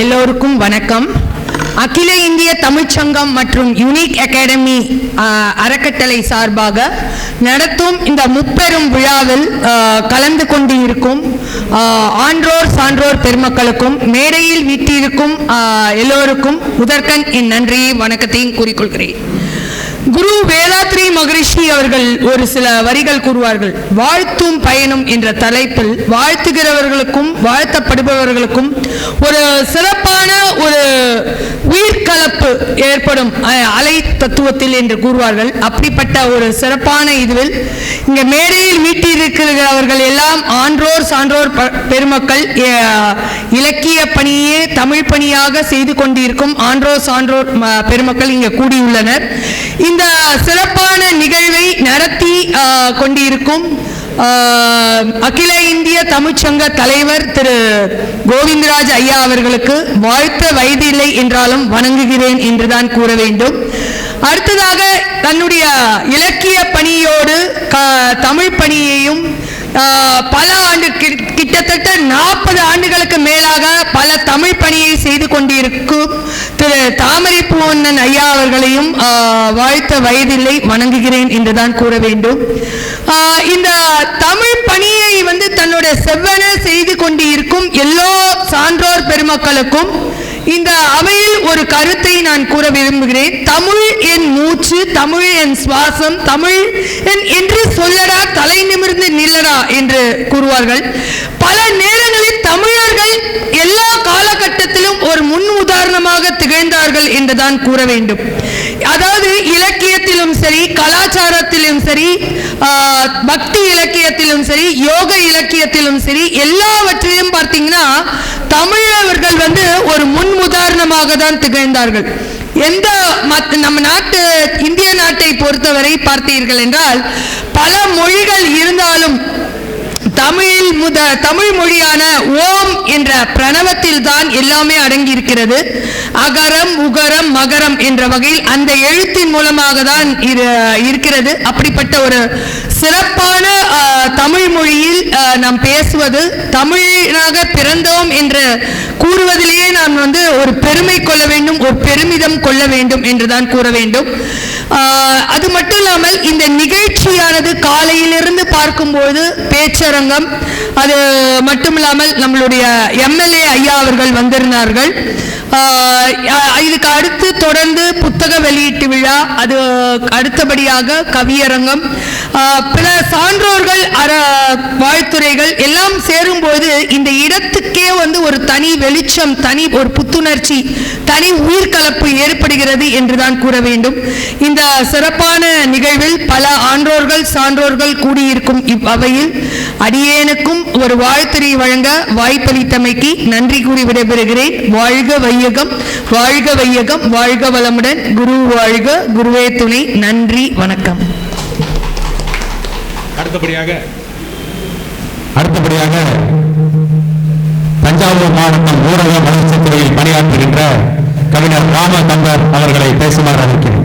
எல்லோருக்கும் வணக்கம். அகில இந்திய தமிழ்ச்சங்கம் மற்றும் யுனிக் அகாடமி அறக்கட்டளை சார்பாக நடத்தும் இந்த முப்பெரும் விழாவில் கலந்து கொண்டு இருக்கும் ஆன்றோர் சான்றோர் பெருமக்களுக்கும் மேடையில் வீட்டிருக்கும் எல்லோருக்கும் முதற்கண் என் நன்றியை வணக்கத்தையும் கூறிக்கொள்கிறேன். குரு வேதாத்ரி மகரிஷி அவர்கள் ஒரு சில வரிகள் கூறுவார்கள். வாழ்த்தும் பயணம் என்ற தலைப்பில் வாழ்த்துகிறவர்களுக்கும் வாழ்த்தப்படுபவர்களுக்கும் ஒரு சிறப்பான ஒரு உயிர்கலப்பு ஏற்படும் அலை தத்துவத்தில் என்று கூறுவார்கள். அப்படிப்பட்ட ஒரு சிறப்பான இதுவில் இங்க மேடையில் வீட்டிருக்கிறவர்கள் எல்லாம் ஆன்றோர் சான்றோர் ப- பெருமக்கள் இலக்கிய பணியே தமிழ் பணியாக செய்து கொண்டிருக்கும் ஆன்றோர் சான்றோர் பெருமக்கள் இங்கே கூடியுள்ளனர். இந்த சிறப்பான நிகழ்வை நடத்தி கொண்டிருக்கும் அகில இந்திய தமிழ்ச்சங்க தலைவர் திரு கோவிந்தராஜ் ஐயா அவர்களுக்கு வாழ்த்த வயதில்லை என்றாலும் வணங்குகிறேன் என்றுதான் கூற வேண்டும். அடுத்ததாக தன்னுடைய இலக்கிய பணியோடு தமிழ் பணியையும் பல கிட்டத்தட்ட நாற்பது ஆண்டுகளுக்கு மேலாக பல தமிழ் பணியை செய்து கொண்டிருக்கும் திரு தாமரை பூவண்ணன் ஐயா அவர்களையும் ஆஹ், வாழ்த்த வயதில்லை வணங்குகிறேன் என்றுதான் கூற வேண்டும். ஆஹ், இந்த தமிழ் பணியை வந்து தன்னுடைய செவ்வன செய்து கொண்டிருக்கும் எல்லா சான்றோர் பெருமக்களுக்கும் இந்த அவையில் ஒரு கருத்தை நான் கூற விரும்புகிறேன். தமிழ் என் மூச்சு தமிழ் என் சுவாசம் தமிழ் என் என்று சொல்லடா தலை நிமிர்ந்து நில்லடா என்று கூறுவார்கள். பல நேரங்களில் தமிழர்கள் எல்லா காலகட்டத்திலும் ஒரு முன் உதாரணமாக திகழ்ந்தார்கள் என்றுதான் கூற வேண்டும். அதாவது இலக்கியத்திலும் சரி கலாச்சாரத்திலும் சரி ஆஹ், பக்தி இலக்கியத்திலும் சரி யோக இலக்கியத்திலும் சரி எல்லாவற்றிலும் பார்த்தீங்கன்னா தமிழ் அவர்கள் வந்து ஒரு முன் உதாரணமாக தான் திகழ்ந்தார்கள். எந்த நம்ம நாட்டு இந்திய நாட்டை பொறுத்தவரை பார்த்தீர்கள் என்றால் பல மொழிகள் இருந்தாலும் தமிழில் முத தமிழ் மொழியான ஓம் என்ற பிரணவத்தில் தான் எல்லாமே அடங்கி இருக்கிறது அகரம் உகரம் மகரம் என்ற வகையில் அந்த எழுத்தின் மூலமாக தான் இருக்கிறது. அப்படிப்பட்ட ஒரு சிறப்பான தமிழ் மொழியில் நாம் பேசுவது தமிழாக பிறந்தோம் என்று கூறுவதிலேயே நாம் வந்து ஒரு பெருமை கொள்ள வேண்டும் ஒரு பெருமிதம் கொள்ள வேண்டும் என்றுதான் கூற வேண்டும். அது மட்டும் இல்லாமல் இந்த நிகழ்ச்சியானது காலையிலிருந்து பார்க்கும்போது பேச்சரங்கம் அது மட்டும் இல்லாமல் நம்மளுடைய எம்எல்ஏ ஐயா அவர்கள் வந்திருந்தார்கள். இதுக்கு அடுத்து தொடர்ந்து புத்தக வெளியீட்டு விழா அது அடுத்தபடியாக கவியரங்கம் பல பிற சான்றோர்கள் அற வாழ்த்துறைகள் எல்லாம் சேரும்போது இந்த இடத்துக்கே வந்து ஒரு தனி வெளிச்சம் தனி ஒரு புத்துணர்ச்சி தனி உயிர்கலப்பு ஏற்படுகிறது என்றுதான் கூற வேண்டும். இந்த சிறப்பான நிகழ்வில் பல ஆன்றோர்கள் சான்றோர்கள் கூடியிருக்கும் இவ்வவையில் அடியேனுக்கும் ஒரு வாழ்த்துறை வழங்க வாய்ப்பளித்தமைக்கு நன்றி கூறி விடைபெறுகிறேன். வாழ்க வையகம் வாழ்க வையகம் வாழ்க வளமுடன். குரு வாழ்க குருவே துணை. நன்றி வணக்கம். அடுத்தபடியாக அடுத்தபடியாக தஞ்சாவூர் மாவட்டம் ஊரக வளர்ச்சித் துறையில் பணியாற்றுகின்ற கவிஞர் ராம தம்பர் அவர்களை பேசுமாறு அழைக்கிறேன்.